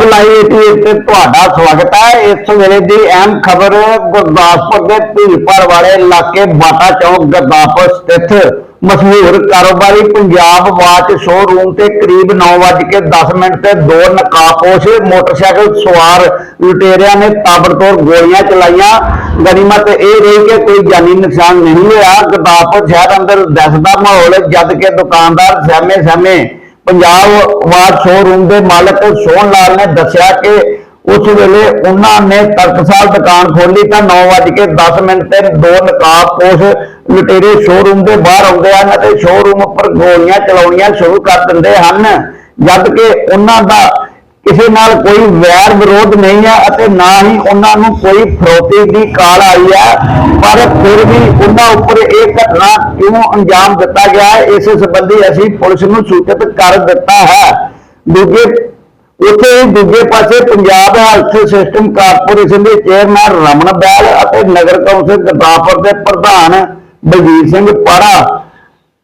Punjab live 88 ਤੇ ਤੁਹਾਡਾ ਸਵਾਗਤ ਹੈ। ਇਸ ਵੇਲੇ ਦੀ ਅਹਿਮ ਖਬਰ ਗੁਰਦਾਸਪੁਰ ਦੇ ਭੀੜਪਾੜ ਵਾਲੇ ਇਲਾਕੇ ਬਾਟਾ ਚੌਕ ਗੁਰਦਾਸਪੁਰ ਸਥਿਤ ਮਸ਼ਹੂਰ ਕਾਰੋਬਾਰੀ ਪੰਜਾਬ ਵਾਚ ਸ਼ੋਰੂਮ ਤੇ ਕਰੀਬ 9:10 ਤੇ ਦੋ ਨਕਾਬਪੋਸ਼ ਮੋਟਰਸਾਈਕਲ ਸਵਾਰ ਲੁਟੇਰਿਆਂ ਨੇ ਤਾਬੜਤੋੜ ਗੋਲੀਆਂ ਚਲਾਈਆਂ। ਗਨੀਮਤ ਇਹ ਰਹੀ ਕਿ ਕੋਈ ਜਾਨੀ ਨੁਕਸਾਨ ਨਹੀਂ ਹੋਇਆ। ਗੁਰਦਾਸਪੁਰ ਸ਼ਹਿਰ ਅੰਦਰ ਦਹਿਸ਼ਤ ਦਾ ਮਾਹੌਲ ਜਦ ਕਿ ਦੁਕਾਨਦਾਰ ਸਹਿਮੇ ਸਹਿਮੇ ਪੰਜਾਬ ਵਾਰ ਸ਼ੋਰੂਮ ਦੇ ਮਾਲਕ ਸੋਹਣ ਲਾਲ ਨੇ ਦੱਸਿਆ ਕਿ ਉਸ ਵੇਲੇ ਉਹਨਾਂ ਨੇ ਤਰਕਸਾਲ ਦੁਕਾਨ ਖੋਲੀ ਤਾਂ 9:10 ਮਿੰਟ ਤੇ ਦੋ ਨਕਾਬਪੋਸ਼ ਲੁਟੇਰੇ ਸ਼ੋਰੂਮ ਦੇ ਬਾਹਰ ਆਉਂਦੇ ਹਨ ਅਤੇ ਸ਼ੋਰੂਮ ਉੱਪਰ ਗੋਲੀਆਂ ਚਲਾਉਣੀਆਂ ਸ਼ੁਰੂ ਕਰ ਦਿੰਦੇ ਹਨ। ਜਦ ਕਿ ਉਹਨਾਂ ਦਾ ਕਿਸੇ ਨਾਲ ਕੋਈ ਵੈਰ ਵਿਰੋਧ ਨਹੀਂ ਹੈ ਅਤੇ ਨਾ ਹੀ ਉਹਨਾਂ ਨੂੰ ਕੋਈ ਫਰੋਤੀ ਦੀ ਕਾਲ ਆਈ ਹੈ। ਪਰ ਫਿਰ ਵੀ ਉਹਨਾਂ ਉੱਪਰ ਇਹ ਘਟਨਾ ਕਿਉਂ ਅੰਜਾਮ ਦਿੱਤਾ ਗਿਆ ਹੈ? ਇਸ ਸੰਬੰਧੀ ਅਸੀਂ ਪੁਲਿਸ ਨੂੰ ਸੂਚਿਤ ਕਰ ਦਿੱਤਾ ਹੈ। ਦੂਜੇ, ਉੱਥੇ ਹੀ ਦੂਜੇ ਪਾਸੇ ਪੰਜਾਬ ਹੈਲਥ ਸਿਸਟਮ ਕਾਰਪੋਰੇਸ਼ਨ ਦੇ ਚੇਅਰਮੈਨ ਰਮਨ ਬੈਲ ਅਤੇ ਨਗਰ ਕੌਂਸਲ ਗੁਰਦਾਸਪੁਰ ਦੇ ਪ੍ਰਧਾਨ ਬਲਜੀਤ ਸਿੰਘ ਪਾੜਾ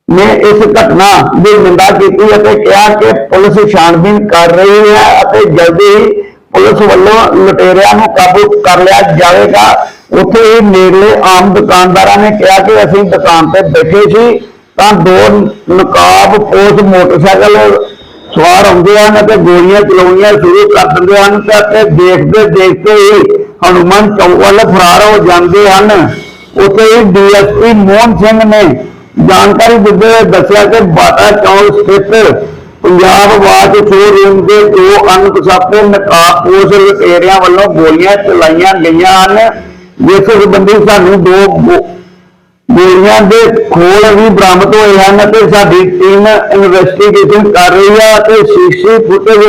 ਨੇ ਇਸ ਘਟਨਾ ਦੀ ਨਿੰਦਾ ਕੀਤੀ ਅਤੇ ਕਿਹਾ ਕਿ ਪੁਲਿਸ ਛਾਣਬੀਨ ਕਰ ਰਹੀ ਹੈ ਅਤੇ ਜਲਦੀ ਹੀ ਪੁਲਿਸ ਵੱਲੋਂ ਲੁਟੇਰਿਆਂ ਨੂੰ ਕਾਬੂ ਕਰ ਲਿਆ ਜਾਵੇਗਾ। ਉੱਥੇ ਹੀ ਨੇੜਲੇ ਆਮ ਦੁਕਾਨਦਾਰਾਂ ਨੇ ਕਿਹਾ ਕਿ ਅਸੀਂ ਦੁਕਾਨ ਤੇ ਬੈਠੇ ਸੀ ਤਾਂ ਦੋ ਨਕਾਬ ਪੋਸ ਮੋਟਰਸਾਈਕਲ ਸਵਾਰ ਆਉਂਦੇ ਹਨ ਅਤੇ ਗੋਲੀਆਂ ਚਲਾਉਣੀਆਂ ਸ਼ੁਰੂ ਕਰ ਦਿੰਦੇ ਹਨ ਤੇ ਦੇਖਦੇ ਦੇਖਦੇ ਹੀ ਹਨੂੰਮਾਨ ਚੌਕ ਵੱਲ ਫਰਾਰ ਹੋ ਜਾਂਦੇ ਹਨ। ਉੱਥੇ ਹੀ ਡੀਐਸਪੀ ਮੋਹਨ ਸਿੰਘ ਨੇ ਜਾਣਕਾਰੀ ਦਿੰਦੇ ਹੋਏ ਦੱਸਿਆ ਕਿ ਬਾਟਾ ਚੌਕ ਸਥਿਤ ਪੰਜਾਬ ਵਾਚ ਸ਼ੋਰੂਮ ਦੇ ਦੋ ਅਣਪਛਾਤੇ ਨਕਾਬਪੋਸ਼ ਲੁਟੇਰਿਆਂ ਵੱਲੋਂ ਗੋਲੀਆਂ ਚਲਾਈਆਂ ਗਈਆਂ ਹਨ, ਜਿਸ ਸੰਬੰਧੀ ਸਾਨੂੰ ਦੋ ਗੋਲੀਆਂ ਦੇ ਖੋਲ ਵੀ ਬਰਾਮਦ ਹੋਏ ਹਨ ਅਤੇ ਸਾਡੀ ਟੀਮ ਇਨਵੈਸਟੀਗੇਸ਼ਨ ਕਰ ਰਹੀ ਹੈ ਅਤੇ ਸੀਸੀ ਫੁਟੇਜ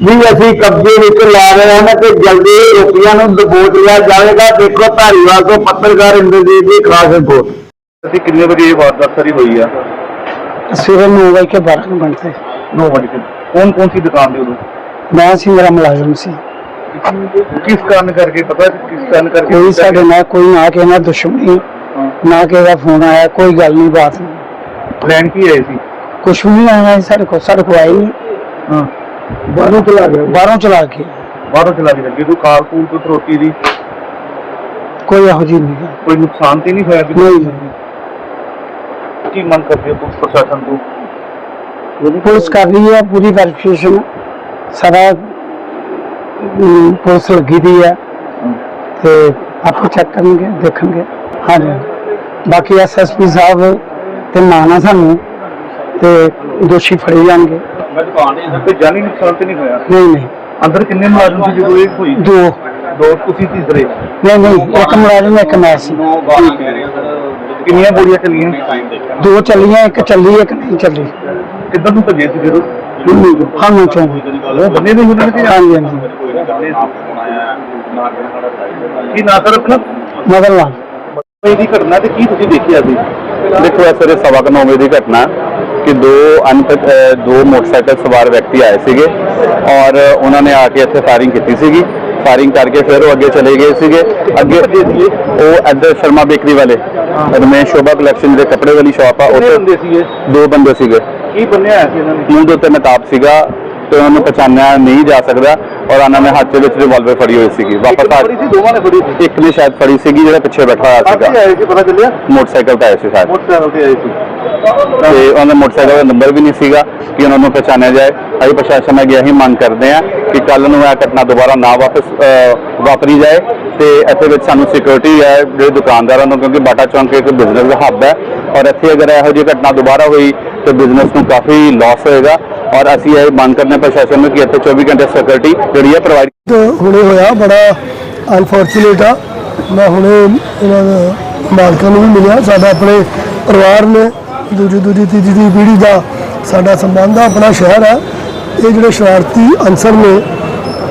ਵੀ ਅਸੀਂ ਕਬਜ਼ੇ ਵਿੱਚ ਲੈ ਰਹੇ ਹਾਂ ਤੇ ਜਲਦੀ ਰੋਪੀਆਂ ਨੂੰ ਦਬੋਚ ਲਿਆ ਜਾਵੇਗਾ। ਦੇਖੋ, ਧਾਰੀਵਾਲ ਤੋਂ ਪੱਤਰਕਾਰ ਇੰਦਰਜੀਤ ਦੀ ਖਾਸ ਰਿਪੋਰਟ। ਅਸੀਂ ਕਿੰਨੇ ਵਜੇ ਇਹ ਵਾਰਦਾਤ ਸਾਰੀ ਹੋਈ ਆ? ਸਵੇਰੇ ਨੌ ਵਜੇ ਕੇ 12 ਘੰਟੇ 9 ਵਜੇ ਕੌਣ ਕੌਣ ਸੀ ਦੁਕਾਨ ਦੇ ਉਦੋਂ? ਮੈਂ ਸੀ ਮੇਰਾ ਮੁਲਾਜ਼ਮ ਸੀ। ਕਿਸ ਕਾਰਨ ਕਰਕੇ ਪਤਾ ਹੈ ਕਿਸ ਕਾਰਨ ਕਰਕੇ? ਕੋਈ ਸਾਡੇ ਨਾਲ ਕੋਈ ਨਾ ਕਿਸੇ ਨਾਲ ਦੁਸ਼ਮਣੀ ਨਾ ਕਿਸੇ ਦਾ ਫੋਨ ਆਇਆ ਕੋਈ ਗੱਲ ਨਹੀਂ ਬਾਤ ਨਹੀਂ। ਪਲਾਨ ਕੀ ਹੈ ਸੀ? ਕੁਛ ਵੀ ਨਹੀਂ ਆਇਆ ਸਾਡੇ ਕੋਲ ਸਾਡੇ ਕੋਲ ਆਈ ਹਾਂ ਬਾਹਰੋਂ ਚਲਾ ਗਿਆ? ਬਾਹਰੋਂ ਚਲਾ ਕੇ। ਬਾਹਰੋਂ ਚਲਾ ਕੇ ਲੱਗੇ ਕੋਈ ਕਾਰ ਕੂਲ ਕੋਈ ਫਰੋਤੀ ਦੀ? ਕੋਈ ਇਹੋ ਜਿਹੀ ਨਹੀਂ। ਕੋਈ ਨੁਕਸਾਨ ਤੇ ਨਹੀਂ ਹੋਇਆ? ਨਹੀਂ। ਕੀ ਮੰਗ ਕਰਦੇ ਹੋ ਪੁਲਿਸ ਪ੍ਰਸ਼ਾਸਨ ਤੋਂ? ਪੁਲਿਸ ਕਰ ਰਹੀ ਹੈ ਪੂਰੀ ਵੈਰੀਫਿਕੇਸ਼ਨ ਸਾਰਾ ਅਮ, ਪੁਲਿਸ ਲੱਗੀ ਦੀ ਹੈ। ਤੇ ਆਪੇ ਚੈੱਕ ਕਰਨਗੇ ਦੇਖਣਗੇ। ਹਾਂਜੀ। ਬਾਕੀ ਐਸਐਸਪੀ ਸਾਹਿਬ ਤੇ ਮਾਨਾ ਸਾਨੂੰ ਤੇ ਦੋਸ਼ੀ ਫੜੇ ਜਾਣਗੇ। ਕੋਈ ਜਾਨੀ ਨੁਕਸਾਨ ਤੇ ਨਹੀਂ ਹੋਇਆ? ਨਹੀਂ ਨਹੀਂ। ਅੰਦਰ ਕਿੰਨੇ ਮੁਲਾਜ਼ਮ ਸੀ ਜਦੋਂ ਇਹ ਹੋਈ? ਦੋ। ਦੋ ਤੁਸੀਂ ਤੀਸਰੇ? ਨਹੀਂ ਨਹੀਂ ਇੱਕ ਮੁਲਾਜ਼ਮ ਇੱਕ ਮੈਂ ਸੀ ਕਿੰਨੀਆਂ ਗੋਲੀਆਂ ਚੱਲੀਆਂ? ਦੋ ਚੱਲੀਆਂ ਇੱਕ ਚੱਲੀ ਇੱਕ ਨਹੀਂ ਚੱਲੀ। ਕਿੱਧਰ ਨੂੰ ਭੱਜੇ ਸੀ ਫਿਰ ਉਹ ਹਾਂ ਚੋਂ ਉਹ ਬੰਦੇ ਨੇ ਉਹਨਾਂ ਨੇ ਹਾਂਜੀ ਹਾਂਜੀ। ਕੀ ਨਾ ਸਰ ਆਪਣਾ? ਮਗਰ ਲਾ ਇਹਦੀ ਘਟਨਾ ਤੇ ਕੀ ਤੁਸੀਂ ਦੇਖਿਆ ਸੀ? ਦੇਖੋ ਇਸ ਸਵਾ ਕੁ ਨੌ ਵਜੇ ਦੀ ਘਟਨਾ ਕਿ ਦੋ ਅਨਪਤ ਦੋ ਮੋਟਰਸਾਈਕਲ ਸਵਾਰ ਵਿਅਕਤੀ ਆਏ ਸੀਗੇ ਔਰ ਉਹਨਾਂ ਨੇ ਆ ਕੇ ਇੱਥੇ ਫਾਇਰਿੰਗ ਕੀਤੀ ਸੀਗੀ। ਫਾਇਰਿੰਗ ਕਰਕੇ ਫਿਰ ਉਹ ਅੱਗੇ ਚਲੇ ਗਏ ਸੀਗੇ। ਅੱਗੇ ਉਹ ਇੱਧਰ ਸ਼ਰਮਾ ਬੇਕਰੀ ਵਾਲੇ। ਰਮੇਸ਼ ਸ਼ੋਭਾ ਕਲੈਕਸ਼ਨ ਦੇ ਕੱਪੜੇ ਵਾਲੀ ਸ਼ਾਪ ਆ ਬੰਦੇ ਉੱਥੇ ਸੀ ਇਹ ਦੋ ਬੰਦੇ ਸੀਗੇ। ਕੀ ਬੰਨਿਆ ਸੀ ਇਹਨਾਂ ਨੇ? ਮੂੰਹ ਦੇ ਉੱਤੇ ਨਕਾਬ ਸੀਗਾ ਤੇ ਉਹਨਾਂ ਨੂੰ ਪਛਾਣਿਆ ਨਹੀਂ ਜਾ ਸਕਦਾ ਔਰ ਉਹਨਾਂ ਨੇ ਹੱਥ ਦੇ ਵਿੱਚ ਰਿਵਾਲਵਰ ਫੜੀ ਹੋਈ ਸੀਗੀ। ਵਾਪਸ ਆ ਸੀ ਦੋਵਾਂ ਨੇ ਫੜੀ ਸੀ? ਇੱਕ ਨੇ ਸ਼ਾਇਦ ਫੜੀ ਸੀਗੀ ਜਿਹੜਾ ਪਿੱਛੇ ਬੈਠਾ ਹੋਇਆ ਸੀਗਾ। ਆਏ ਸੀ ਪਤਾ ਚੱਲਿਆ? ਮੋਟਰਸਾਈਕਲ ਤੇ ਆਏ ਸੀ ਸ਼ਾਇਦ। ਮੋਟਰਸਾਈਕਲ ਤੇ ਆਏ ਸੀ। ਤੇ ਉਹਨਾਂ ਦੇ ਮੋਟਰਸਾਈਕਲ ਦਾ ਨੰਬਰ ਵੀ ਨਹੀਂ ਸੀਗਾ ਕਿ ਉਹਨਾਂ ਨੂੰ ਪਛਾਣਿਆ ਜਾਏ। ਅਸੀਂ ਪ੍ਰਸ਼ਾਸਨ ਅੱਗੇ ਇਹੀ ਮੰਗ ਕਰਦੇ ਹਾਂ ਕਿ ਕੱਲ ਨੂੰ ਇਹ ਘਟਨਾ ਦੁਬਾਰਾ ਨਾ ਵਾਪਸ ਵਾਪਰੀ ਜਾਏ ਤੇ ਇੱਥੇ ਵਿੱਚ ਸਾਨੂੰ ਸਿਕਿਉਰਿਟੀ ਹੈ ਜਿਹੜੇ ਦੁਕਾਨਦਾਰਾਂ ਨੂੰ, ਕਿਉਂਕਿ ਬਾਟਾ ਚੌਂਕ ਇੱਕ ਬਿਜ਼ਨਸ ਦਾ ਹੱਬ ਹੈ ਔਰ ਇੱਥੇ ਅਗਰ ਇਹੋ ਜਿਹੀ ਘਟਨਾ ਦੁਬਾਰਾ ਹੋਈ ਤੇ ਬਿਜ਼ਨਸ ਨੂੰ ਕਾਫੀ ਲਾਸ ਹੋਏਗਾ ਔਰ ਅਸੀਂ ਇਹ ਮੰਗ ਕਰਦੇ ਹਾਂ ਪ੍ਰਸ਼ਾਸਨ ਨੂੰ ਕਿ ਇੱਥੇ 24 ਘੰਟੇ ਸਿਕਿਉਰਿਟੀ ਜਿਹੜੀ ਹੈ ਪ੍ਰੋਵਾਈਡ ਤੇ ਹੁਣੇ ਹੋਇਆ, ਬੜਾ ਅਨਫੋਰਚੂਨੇਟ ਆ। ਮੈਂ ਹੁਣੇ ਇਹਨਾਂ ਮਾਲਕਾਂ ਨੂੰ ਵੀ ਮਿਲਿਆ, ਸਾਡਾ ਆਪਣੇ ਪਰਿਵਾਰ ਨੇ ਦੂਜੀ ਦੂਜੀ ਤੀਜੀ ਦੀ ਪੀੜ੍ਹੀ ਦਾ ਸਾਡਾ ਸੰਬੰਧ ਆ, ਆਪਣਾ ਸ਼ਹਿਰ ਆ, ਇਹ ਜਿਹੜੇ ਸ਼ਰਾਰਤੀ ਅਨਸਰ ਨੇ,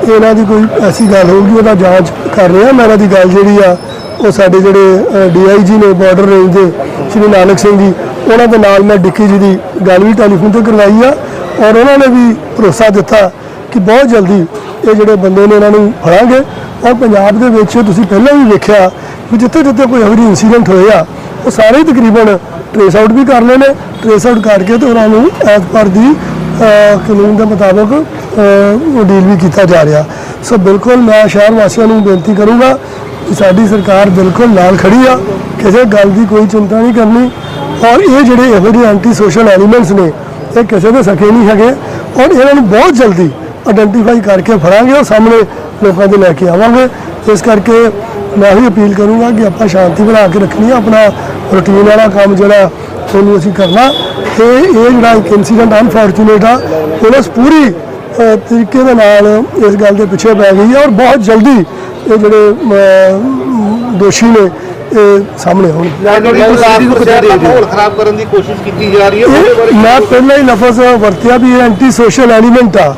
ਇਹਨਾਂ ਦੀ ਕੋਈ ਐਸੀ ਗੱਲ ਹੋਊਗੀ, ਉਹਦਾ ਜਾਂਚ ਕਰ ਰਹੇ ਆ। ਮੈਂ ਇਹਨਾਂ ਦੀ ਗੱਲ ਜਿਹੜੀ ਆ, ਉਹ ਸਾਡੇ ਜਿਹੜੇ ਡੀਆਈਜੀ ਨੇ ਬਾਰਡਰ ਰੇਂਜ ਦੇ, ਸ਼੍ਰੀ ਨਾਨਕ ਸਿੰਘ ਜੀ, ਉਹਨਾਂ ਦੇ ਨਾਲ ਮੈਂ ਡਿੱਕੀ ਜੀ ਦੀ ਗੱਲ ਵੀ ਟੈਲੀਫੋਨ ਤੇ ਕਰਵਾਈ ਆ ਔਰ ਉਹਨਾਂ ਨੇ ਵੀ ਭਰੋਸਾ ਦਿੱਤਾ ਕਿ ਬਹੁਤ ਜਲਦੀ ਇਹ ਜਿਹੜੇ ਬੰਦੇ ਨੇ ਇਹਨਾਂ ਨੂੰ ਫੜਾਂਗੇ। ਔਰ ਪੰਜਾਬ ਦੇ ਵਿੱਚ ਤੁਸੀਂ ਪਹਿਲਾਂ ਵੀ ਵੇਖਿਆ ਵੀ ਜਿੱਥੇ ਜਿੱਥੇ ਕੋਈ ਇਹੋ ਜਿਹੇ ਇਨਸੀਡੈਂਟ ਹੋਏ ਆ ਉਹ ਸਾਰੇ ਹੀ ਤਕਰੀਬਨ ਟ੍ਰੇਸ ਆਊਟ ਵੀ ਕਰ ਲਏ ਨੇ ਟ੍ਰੇਸ ਆਊਟ ਕਰਕੇ ਤੇ ਉਹਨਾਂ ਨੂੰ ਐਸ ਪਰ ਦੀ ਕਾਨੂੰਨ ਦੇ ਮੁਤਾਬਕ ਉਹ ਡੀਲ ਵੀ ਕੀਤਾ ਜਾ ਰਿਹਾ। ਸੋ ਬਿਲਕੁਲ ਮੈਂ ਸ਼ਹਿਰ ਵਾਸੀਆਂ ਨੂੰ ਬੇਨਤੀ ਕਰੂੰਗਾ ਕਿ ਸਾਡੀ ਸਰਕਾਰ ਬਿਲਕੁਲ ਨਾਲ ਖੜੀ ਆ, ਕਿਸੇ ਗੱਲ ਦੀ ਕੋਈ ਚਿੰਤਾ ਨਹੀਂ ਕਰਨੀ। ਔਰ ਇਹ ਜਿਹੜੇ ਇਹੋ ਜਿਹੇ ਐਂਟੀ ਸੋਸ਼ਲ ਐਲੀਮੈਂਟਸ ਨੇ, ਇਹ ਕਿਸੇ ਦੇ ਸਕੇ ਨਹੀਂ ਹੈਗੇ। ਔਰ ਇਹਨਾਂ ਨੂੰ ਬਹੁਤ ਜਲਦੀ ਆਇਡੈਂਟੀਫਾਈ ਕਰਕੇ ਫੜਾਂਗੇ ਔਰ ਸਾਹਮਣੇ ਲੋਕਾਂ ਦੇ ਲੈ ਕੇ ਆਵਾਂਗੇ। ਇਸ ਕਰਕੇ ਮੈਂ ਵੀ ਅਪੀਲ ਕਰੂੰਗਾ ਕਿ ਆਪਾਂ ਸ਼ਾਂਤੀ ਬਣਾ ਕੇ ਰੱਖਣੀ ਹੈ ਆਪਣਾ ਰੂਟੀਨ ਵਾਲਾ ਕੰਮ ਜਿਹੜਾ ਉਹਨੂੰ ਅਸੀਂ ਕਰਨਾ। ਤੇ ਇਹ ਜਿਹੜਾ ਇੱਕ ਇਨਸੀਡੈਂਟ ਅਨਫੋਰਚੂਨੇਟ ਆ ਪੁਲਿਸ ਪੂਰੀ ਤਰੀਕੇ ਦੇ ਨਾਲ ਇਸ ਗੱਲ ਦੇ ਪਿੱਛੇ ਪੈ ਗਈ ਹੈ ਔਰ ਬਹੁਤ ਜਲਦੀ ਇਹ ਜਿਹੜੇ ਦੋਸ਼ੀ ਨੇ ਇਹ ਸਾਹਮਣੇ ਆਉਣਗੇ ਮਾਹੌਲ ਖਰਾਬ ਕਰਨ ਦੀ ਕੋਸ਼ਿਸ਼ ਕੀਤੀ ਜਾ ਰਹੀ ਹੈ ਉਹਦੇ ਇਹ ਬਾਰੇ ਮੈਂ ਪਹਿਲਾਂ ਹੀ ਲਫ਼ਜ਼ ਵਰਤਿਆ ਵੀ ਇਹ ਐਂਟੀ ਸੋਸ਼ਲ ਐਲੀਮੈਂਟ ਆ।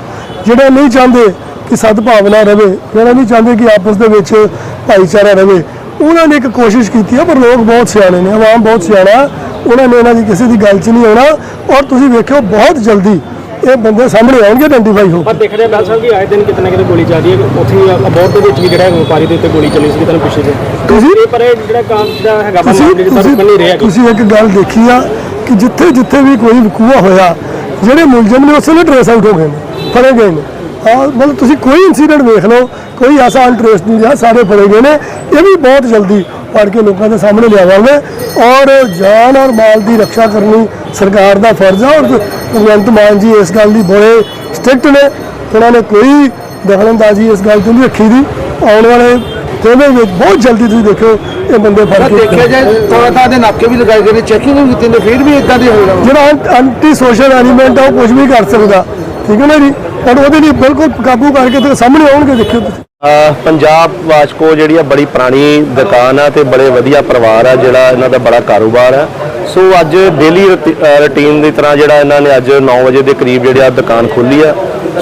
ਜਿਹੜੇ ਨਹੀਂ ਚਾਹੁੰਦੇ ਕਿ ਸਦਭਾਵਨਾ ਰਵੇ ਜਿਹੜੇ ਨਹੀਂ ਚਾਹੁੰਦੇ ਕਿ ਆਪਸ ਦੇ ਵਿੱਚ ਭਾਈਚਾਰਾ ਰਵੇ ਉਹਨਾਂ ਨੇ ਇੱਕ ਕੋਸ਼ਿਸ਼ ਕੀਤੀ ਹੈ ਪਰ ਲੋਕ ਬਹੁਤ ਸਿਆਣੇ ਨੇ ਆਵਾਮ ਬਹੁਤ ਸਿਆਣਾ। ਉਹਨਾਂ ਨੇ ਇਹਨਾਂ ਦੀ ਕਿਸੇ ਦੀ ਗੱਲ 'ਚ ਨਹੀਂ ਆਉਣਾ। ਔਰ ਤੁਸੀਂ ਵੇਖਿਓ ਬਹੁਤ ਜਲਦੀ ਇਹ ਬੰਦੇ ਸਾਹਮਣੇ ਆਉਣਗੇ ਆਇਡੈਂਟੀਫਾਈ ਹੋ ਪਰ ਦੇਖ ਰਹੇ ਬੈਲ ਸਾਹਿਬ ਕਿ ਆਏ ਦਿਨ ਕਿਤੇ ਨਾ ਕਿਤੇ ਗੋਲੀ ਚੱਲ ਰਹੀ ਹੈ। ਉੱਥੇ ਹੀ ਦੇ ਵਿੱਚ ਵੀ ਜਿਹੜਾ ਵਪਾਰੀ ਦੇ ਉੱਤੇ ਗੋਲੀ ਚੱਲੀ ਸੀ ਤੁਹਾਨੂੰ ਪਿੱਛੇ ਜੇ ਤੁਸੀਂ ਪਰ ਇਹ ਜਿਹੜਾ ਕੰਮ ਜਿਹੜਾ ਹੈਗਾ ਵਾ ਰੁਕ ਨਹੀਂ ਰਿਹਾ ਤੁਸੀਂ ਇੱਕ ਗੱਲ ਦੇਖੀ ਆ ਕਿ ਜਿੱਥੇ ਜਿੱਥੇ ਵੀ ਕੋਈ ਵਕੂਆ ਹੋਇਆ ਜਿਹੜੇ ਮੁਲਜ਼ਮ ਨੇ ਉਸੇ ਨੇ ਟ੍ਰੇਸ ਆਊਟ ਹੋ ਗਏ ਨੇ ਫੜੇ ਗਏ ਨੇ। ਮਤਲਬ ਤੁਸੀਂ ਕੋਈ ਇਨਸੀਡੈਂਟ ਵੇਖ ਲਓ ਕੋਈ ਐਸਾ ਅਨਟ੍ਰੇਸ ਨਹੀਂ ਰਿਹਾ ਸਾਰੇ ਫੜੇ ਗਏ ਨੇ ਇਹ ਵੀ ਬਹੁਤ ਜਲਦੀ ਫੜ ਕੇ ਲੋਕਾਂ ਦੇ ਸਾਹਮਣੇ ਲਿਆਵਾਂਗੇ ਔਰ ਜਾਨ ਔਰ ਮਾਲ ਦੀ ਰੱਖਿਆ ਕਰਨੀ ਸਰਕਾਰ ਦਾ ਫਰਜ਼ ਹੈ ਔਰ ਭਗਵੰਤ ਮਾਨ ਜੀ ਇਸ ਗੱਲ ਦੀ ਬੜੇ ਸਟ੍ਰਿਕਟ ਨੇ। ਉਹਨਾਂ ਨੇ ਕੋਈ ਦਖਲਅੰਦਾਜ਼ੀ ਇਸ ਗੱਲ ਤੋਂ ਨਹੀਂ ਰੱਖੀ ਦੀ। ਆਉਣ ਵਾਲੇ ਦਿਨਾਂ ਵਿੱਚ ਬਹੁਤ ਜਲਦੀ ਤੁਸੀਂ ਦੇਖੋ ਇਹ ਬੰਦੇ ਫੜ ਕੇ ਦੇਖਿਆ ਜਾਏ ਥੋੜਾ ਥਾਂ ਦੇ ਨਾਕੇ ਵੀ ਲਗਾਏ ਗਏ ਨੇ ਚੈਕਿੰਗ ਵੀ ਕੀਤੀ ਨੇ ਫਿਰ ਵੀ ਇਦਾਂ ਦੀ ਹੋ ਰਿਹਾ ਜਿਹੜਾ ਐਂਟੀ ਸੋਸ਼ਲ ਐਲੀਮੈਂਟ ਆ ਉਹ ਕੁਝ ਵੀ ਕਰ ਸਕਦਾ। ਠੀਕ ਹੈ ਨਾ ਜੀ? ਪਰ ਉਹਦੇ ਲਈ ਬਿਲਕੁਲ ਕਾਬੂ ਕਰਕੇ ਤੇ ਸਾਹਮਣੇ ਆਉਣਗੇ, ਦੇਖਿਓ ਤੁਸੀਂ। ਪੰਜਾਬ ਵਾਸਕੋ ਜਿਹੜੀ ਆ ਬੜੀ ਪੁਰਾਣੀ ਦੁਕਾਨ ਆ ਤੇ ਬੜੇ ਵਧੀਆ ਪਰਿਵਾਰ ਆ, ਜਿਹੜਾ ਇਹਨਾਂ ਦਾ ਬੜਾ ਕਾਰੋਬਾਰ ਆ। ਸੋ ਅੱਜ ਡੇਲੀ ਰੁਟੀਨ ਦੀ ਤਰ੍ਹਾਂ ਜਿਹੜਾ ਇਹਨਾਂ ਨੇ ਅੱਜ 9 ਵਜੇ ਦੇ ਕਰੀਬ ਜਿਹੜੀ ਆ ਦੁਕਾਨ ਖੋਲੀ ਆ।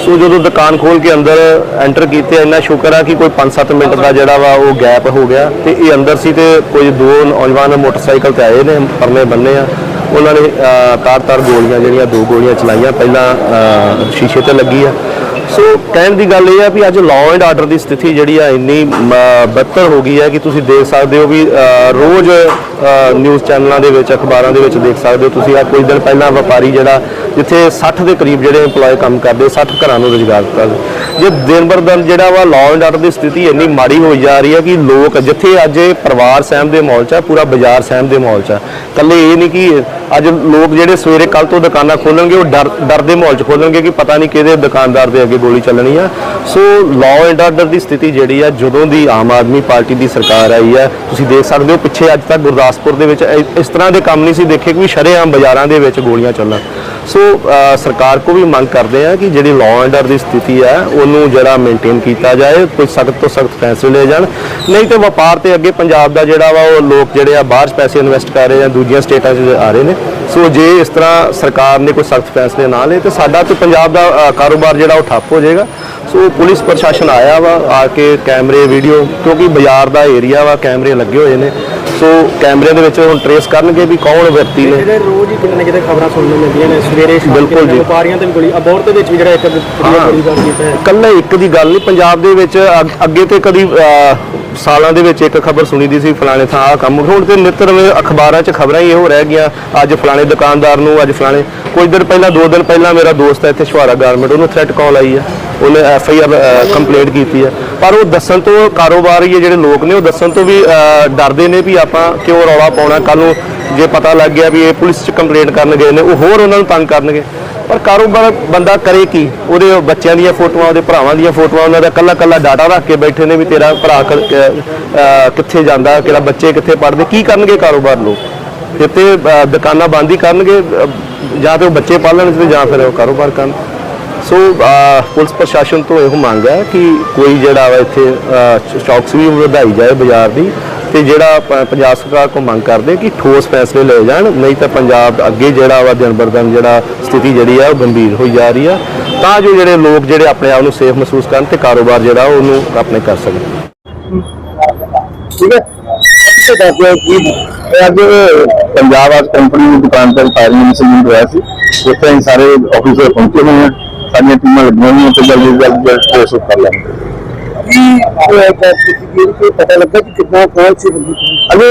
ਸੋ ਜਦੋਂ ਦੁਕਾਨ ਖੋਲ ਕੇ ਅੰਦਰ ਐਂਟਰ ਕੀਤੇ, ਇੰਨਾ ਸ਼ੁਕਰ ਆ ਕਿ ਕੋਈ 5-7 ਮਿੰਟ ਦਾ ਜਿਹੜਾ ਵਾ ਉਹ ਗੈਪ ਹੋ ਗਿਆ ਤੇ ਇਹ ਅੰਦਰ ਸੀ ਤੇ ਕੋਈ ਦੋ ਨੌਜਵਾਨ ਮੋਟਰਸਾਈਕਲ ਤੇ ਆਏ ਨੇ ਪਰਨੇ ਬੰਨੇ ਆ। ਉਹਨਾਂ ਨੇ ਤਾਰ ਤਾਰ ਗੋਲੀਆਂ ਜਿਹੜੀਆਂ ਦੋ ਗੋਲੀਆਂ ਚਲਾਈਆਂ ਪਹਿਲਾਂ ਸ਼ੀਸ਼ੇ ਤੇ ਲੱਗੀ ਆ। ਸੋ ਕਹਿਣ ਦੀ ਗੱਲ ਇਹ ਆ ਵੀ ਅੱਜ ਲਾਅ ਐਂਡ ਆਰਡਰ ਦੀ ਸਥਿਤੀ ਜਿਹੜੀ ਆ ਇੰਨੀ ਮ, ਹੋ ਗਈ ਹੈ ਕਿ ਤੁਸੀਂ ਦੇਖ ਸਕਦੇ ਹੋ ਵੀ ਰੋਜ਼ ਨਿਊਜ਼ ਚੈਨਲਾਂ ਦੇ ਵਿੱਚ ਅਖਬਾਰਾਂ ਦੇ ਵਿੱਚ ਦੇਖ ਸਕਦੇ ਹੋ ਤੁਸੀਂ ਆ ਕੁਝ ਦਿਨ ਪਹਿਲਾਂ ਵਪਾਰੀ ਜਿਹੜਾ ਜਿੱਥੇ 60 ਦੇ ਕਰੀਬ ਜਿਹੜੇ EMPLOYE ਕੰਮ ਕਰਦੇ 60 ਘਰਾਂ ਨੂੰ ਰੁਜ਼ਗਾਰ ਦਿੱਤਾ। ਜੇ ਦਿਨ ਬਰ ਦਿਨ ਜਿਹੜਾ ਵਾ ਲਾਅ ਐਂਡ ਆਰਡਰ ਦੀ ਸਥਿਤੀ ਇੰਨੀ ਮਾੜੀ ਹੋਈ ਜਾ ਰਹੀ ਹੈ ਕਿ ਲੋਕ ਜਿੱਥੇ ਅੱਜ ਪਰਿਵਾਰ ਸਹਿਮ ਦੇ ਮਾਹੌਲ 'ਚ ਆ ਪੂਰਾ ਬਾਜ਼ਾਰ ਸਹਿਮ ਦੇ ਮਾਹੌਲ 'ਚ ਆ। ਕੱਲੇ ਇਹ ਨਹੀਂ ਕਿ ਅੱਜ ਲੋਕ ਜਿਹੜੇ ਸਵੇਰੇ ਕੱਲ ਤੋਂ ਦੁਕਾਨਾਂ ਖੋਲਣਗੇ, ਉਹ ਡਰ ਡਰ ਦੇ ਮਾਹੌਲ 'ਚ ਖੋਲਣਗੇ ਕਿ ਪਤਾ ਨਹੀਂ ਕਿਹਦੇ ਦੁਕਾਨਦਾਰ ਦੇ ਅੱਗੇ ਗੋਲੀ ਚੱਲਣੀ ਆ। ਸੋ ਲਾਅ ਐਂਡ ਆਰਡਰ ਦੀ ਸਥਿਤੀ ਜਿਹੜੀ ਆ, ਜਦੋਂ ਦੀ ਆਮ ਆਦਮੀ ਪਾਰਟੀ ਦੀ ਸਰਕਾਰ ਆਈ ਆ, ਤੁਸੀਂ ਦੇਖ ਸਕਦੇ ਹੋ ਪਿੱਛੇ ਅੱਜ ਤੱਕ ਗੁਰਦਾਸਪੁਰ ਦੇ ਵਿੱਚ ਇਸ ਤਰ੍ਹਾਂ ਦੇ ਕੰਮ ਨਹੀਂ ਸੀ ਦੇਖੇ ਕਿ ਵੀ ਸ਼ਰੇਆਮ ਬਾਜ਼ਾਰਾਂ ਦੇ ਵਿੱਚ ਗੋਲੀਆਂ ਚੱਲਣ। ਸੋ ਸਰਕਾਰ ਕੋ ਵੀ ਮੰਗ ਕਰਦੇ ਆ ਕਿ ਜਿਹੜੀ ਲਾਅ ਐਂਡ ਆਰਡਰ ਦੀ ਸਥਿਤੀ ਆ ਉਹਨੂੰ ਜਿਹੜਾ ਮੇਨਟੇਨ ਕੀਤਾ ਜਾਏ, ਕੋਈ ਸਖਤ ਤੋਂ ਸਖਤ ਫੈਸਲੇ ਲਏ ਜਾਣ। ਨਹੀਂ ਤੇ ਵਪਾਰ ਤੇ ਅੱਗੇ ਪੰਜਾਬ ਦਾ ਜਿਹੜਾ ਵਾ, ਉਹ ਲੋਕ ਜਿਹੜੇ ਆ, ਬਾਹਰ ਪੈਸੇ ਇਨਵੈਸਟ ਕਰ ਰਹੇ ਆ, ਦੂਜੀਆਂ ਸਟੇਟਾਂ 'ਚ ਆ ਰਹੇ ਨੇ। ਸੋ, ਜੇ ਇਸ ਤਰ੍ਹਾਂ ਸਰਕਾਰ ਨੇ ਕੋਈ ਸਖਤ ਫੈਸਲੇ ਨਾ ਲਏ, ਤੇ ਸਾਡਾ ਤੇ ਪੰਜਾਬ ਦਾ ਕਾਰੋਬਾਰ ਜਿਹੜਾ ਉਹ ਠੱਪ ਹੋ ਜਾਏਗਾ। ਸੋ, ਪੁਲਿਸ ਪ੍ਰਸ਼ਾਸਨ ਆਇਆ ਵਾ, ਆ ਕੇ ਕੈਮਰੇ ਵੀਡੀਓ ਕਿਉਂਕਿ ਬਾਜ਼ਾਰ ਦਾ ਏਰੀਆ ਵਾ, ਕੈਮਰੇ ਲੱਗੇ ਹੋਏ ਨੇ। ਸੋ ਕੈਮਰੇ ਦੇ ਵਿੱਚ ਹੁਣ ਟਰੇਸ ਕਰਨਗੇ ਵੀ ਕੌਣ ਵਿਅਕਤੀ ਨੇ। ਜਿਹੜੇ ਰੋਜ਼ ਹੀ ਕਿਤੇ ਨਾ ਕਿਤੇ ਖਬਰਾਂ ਸੁਣਨ ਨੂੰ ਮਿਲਦੀਆਂ ਨੇ ਸਵੇਰੇ ਸ਼ਾਮ ਬਿਲਕੁਲ ਜੀ। ਵਪਾਰੀਆਂ ਤੇ ਵੀ ਗੋਲੀ ਅਬੋਰਡ ਦੇ ਵਿੱਚ ਵੀ ਜਿਹੜਾ ਇੱਕ ਕੁੜੀ ਗੋਲੀ ਕੀਤਾ ਹੈ। ਕੱਲਾ ਇੱਕ ਦੀ ਗੱਲ ਨਹੀਂ ਪੰਜਾਬ ਦੇ ਵਿੱਚ ਅੱਗ- ਅੱਗੇ ਤੇ ਕਦੀ ਅਹ, ਸਾਲਾਂ ਦੇ ਵਿੱਚ ਇੱਕ ਖਬਰ ਸੁਣੀ ਦੀ ਸੀ ਫਲਾਣੇ ਥਾਂ ਆ ਕੰਮ। ਹੁਣ ਤੇ ਨਿੱਤ ਅਖਬਾਰਾਂ 'ਚ ਖਬਰਾਂ ਹੀ ਇਹੋ ਰਹਿ ਗਈਆਂ। ਅੱਜ ਫਲਾਣੇ ਦੁਕਾਨਦਾਰ ਨੂੰ, ਅੱਜ ਫਲਾਣੇ, ਕੁਝ ਦਿਨ ਪਹਿਲਾਂ, ਦੋ ਦਿਨ ਪਹਿਲਾਂ ਮੇਰਾ ਦੋਸਤ ਹੈ ਇੱਥੇ ਸ਼ਵਾਰਾ ਗਾਰਮੈਂਟ, ਉਹਨੂੰ ਥ੍ਰੈਟ ਕਾਲ ਆਈ ਹੈ ਉਹਨੇ ਐਫ ਆਈ ਆਰ ਕੰਪਲੇਂਟ ਕੀਤੀ ਹੈ ਪਰ ਉਹ ਦੱਸਣ ਤੋਂ ਕਾਰੋਬਾਰੀ ਜਿਹੜੇ ਲੋਕ ਨੇ, ਉਹ ਦੱਸਣ ਤੋਂ ਵੀ ਡਰਦੇ ਨੇ ਵੀ ਆਪਾਂ ਕਿਉਂ ਰੌਲਾ ਪਾਉਣਾ। ਕੱਲ ਨੂੰ ਜੇ ਪਤਾ ਲੱਗ ਗਿਆ ਵੀ ਇਹ ਪੁਲਿਸ 'ਚ ਕੰਪਲੇਂਟ ਕਰਨ ਗਏ ਨੇ, ਉਹ ਹੋਰ ਉਹਨਾਂ ਨੂੰ ਤੰਗ ਕਰਨਗੇ। ਪਰ ਕਾਰੋਬਾਰ ਬੰਦਾ ਕਰੇ ਕੀ? ਉਹਦੇ ਬੱਚਿਆਂ ਦੀਆਂ ਫੋਟੋਆਂ ਉਹਦੇ ਭਰਾਵਾਂ ਦੀਆਂ ਫੋਟੋਆਂ ਉਹਨਾਂ ਦਾ ਕੱਲਾ ਕੱਲਾ ਡਾਟਾ ਰੱਖ ਕੇ ਬੈਠੇ ਨੇ ਵੀ ਤੇਰਾ ਭਰਾ ਕਿੱਥੇ ਜਾਂਦਾ ਕਿਹੜਾ ਬੱਚੇ ਕਿੱਥੇ ਪੜ੍ਹਦੇ ਕੀ ਕਰਨਗੇ ਕਾਰੋਬਾਰ ਲੋਕ? ਇੱਥੇ ਦੁਕਾਨਾਂ ਬੰਦ ਹੀ ਕਰਨਗੇ ਜਾਂ ਤੇ ਉਹ ਬੱਚੇ ਪਾਲਣ ਤੇ ਜਾਂ ਫਿਰ ਉਹ ਕਾਰੋਬਾਰ ਕਰਨ। ਸੋ ਪੁਲਿਸ ਪ੍ਰਸ਼ਾਸਨ ਤੋਂ ਇਹੋ ਮੰਗ ਹੈ ਕਿ ਕੋਈ ਜਿਹੜਾ ਵਾ ਇੱਥੇ ਅਹ, ਵੀ ਵਧਾਈ ਜਾਏ ਬਾਜ਼ਾਰ ਦੀ। ਤੇ ਜਿਹੜਾ ਪੰਜਾਬ ਸਰਕਾਰ ਕੋ ਮੰਗ ਕਰਦੇ ਕਿ ਠੋਸ ਫੈਸਲੇ ਲਏ ਜਾਣ, ਨਹੀਂ ਤਾਂ ਪੰਜਾਬ ਅੱਗੇ ਜਿਹੜਾ ਵਾ ਦਿਨ ਬਰ ਜਿਹੜਾ ਸਥਿਤੀ ਜਿਹੜੀ ਆ ਉਹ ਗੰਭੀਰ ਹੋਈ ਜਾ ਰਹੀ ਆ, ਤਾਂ ਜੋ ਜਿਹੜੇ ਲੋਕ ਜਿਹੜੇ ਆਪਣੇ ਆਪ ਨੂੰ ਸੇਫ ਮਹਿਸੂਸ ਕਰਨ ਤੇ ਕਾਰੋਬਾਰ ਜਿਹੜਾ ਉਹਨੂੰ ਆਪਣੇ ਕਰ ਸਕਣ। ਠੀਕ ਹੈ। ਤੇ ਦੱਸਿਆ ਕਿ ਅੱਜ ਪੰਜਾਬ ਆਰਟ ਕੰਪਨੀ ਦੀ ਦੁਕਾਨ ਤੇ ਫਾਇਰਿੰਗ ਇਨਸੀਡੈਂਟ ਹੋਇਆ ਸੀ, ਉੱਥੇ ਸਾਰੇ ਆਫੀਸਰ ਪਹੁੰਚੇ ਹੋਏ ਹਾਂ ਸਾਡੀਆਂ ਟੀਮਾਂ ਲੱਗੀਆਂ ਹੋਈਆਂ ਤੇ ਜਲਦੀ ਜਲਦੀ ਟ੍ਰੇਸ ਕਰ ਲਾਂਗੇ ਕੀ ਪਤਾ ਲੱਗਾ ਕਿ ਕਿੰਨਾ ਕੌਣ ਸੀ ਅਜੇ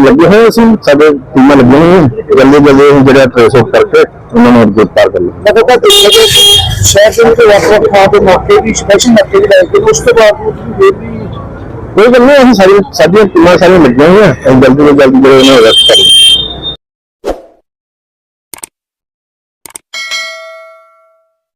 ਲੱਗੇ ਹੋਏ ਸੀ ਸਾਡੇ ਟੀਮਾਂ ਲੱਗੀਆਂ ਹੋਈਆਂ ਜਲਦੀ ਜਲਦੀ ਜਿਹੜਾ ਟ੍ਰੇਸ ਆਊਟ ਕਰਕੇ ਉਹਨਾਂ ਨੂੰ ਗ੍ਰਿਫਤਾਰ ਕਰ ਲਿਆ ਮਤਲਬ ਤਾਂ ਦੇਖਿਆ ਸ਼ਹਿਰ ਦੇ ਵਿੱਚ ਵੱਖ ਵੱਖ ਥਾਂ ਤੇ ਮੌਕੇ ਵੀ ਸਪੈਸ਼ਲ ਮੌਕੇ ਵੀ ਲਾਏ ਗਏ ਉਸ ਤੋਂ ਬਾਅਦ ਕੋਈ ਗੱਲ ਨਹੀਂ, ਅਸੀਂ ਸਾਡੀਆਂ ਟੀਮਾਂ ਸਾਰੀਆਂ ਲੱਗੀਆਂ ਹੋਈਆਂ ਜਲਦੀ ਤੋਂ ਜਲਦੀ ਜਿਹੜੇ ਉਹਨਾਂ ਨੂੰ ਅਰੈਸਟ ਕਰ ਲਵਾਂਗੇ